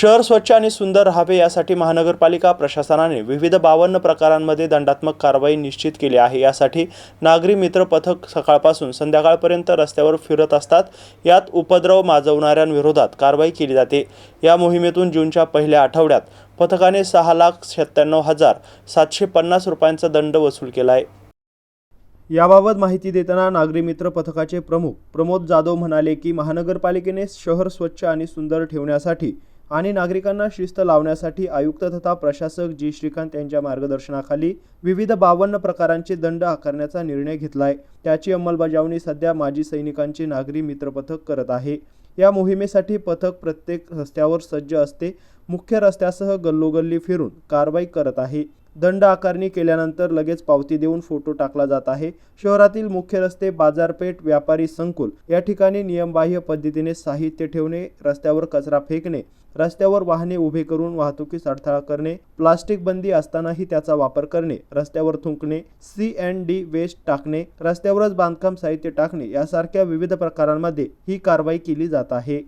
शहर स्वच्छ आणि सुंदर राहावे यासाठी महानगरपालिका प्रशासनाने विविध बावन्न प्रकारांमध्ये दंडात्मक कारवाई निश्चित केली आहे. यासाठी नागरी मित्र पथक सकाळपासून संध्याकाळपर्यंत रस्त्यावर फिरत असतात. यात उपद्रव माजवणाऱ्यांविरोधात कारवाई केली जाते. या मोहिमेतून जूनच्या पहिल्या आठवड्यात पथकाने सहा लाख सत्त्याण्णव हजार सातशे पन्नास रुपयांचा दंड वसूल केला आहे. याबाबत माहिती देताना नागरी मित्र पथकाचे प्रमुख प्रमोद जाधव म्हणाले की महानगरपालिकेने शहर स्वच्छ आणि सुंदर ठेवण्यासाठी आणि नागरिकांना शिस्त लावण्यासाठी आयुक्त तथा प्रशासक जी. श्रीकांत यांच्या मार्गदर्शनाखाली विविध बावन्न प्रकारांचे दंड आकारण्याचा निर्णय घेतला आहे त्याची अंमलबजावणी सध्या माजी सैनिकांचे नागरी मित्रपथक करत आहे. या मोहिमेसाठी पथक प्रत्येक रस्त्यावर सज्ज असते. मुख्य रस्त्यासह गल्लोगल्ली फिरून कारवाई करत आहे. दंड आकारणी केल्यानंतर लगेच पावती देऊन फोटो टाकला जात आहे. शहरातील मुख्य रस्ते बाजारपेठ व्यापारी संकुल या ठिकाणी नियमबाह्य पद्धतीने साहित्य ठेवणे रस्त्यावर कचरा फेकणे रस्त्यावर वाहने उभे करून वाहतुकीस अडथळा करणे प्लास्टिक बंदी असतानाही त्याचा वापर करणे रस्त्यावर थुंकणे सी अँड डी वेस्ट टाकणे रस्त्यावरच बांधकाम साहित्य टाकणे यासारख्या विविध प्रकारांमध्ये ही कारवाई केली जात आहे.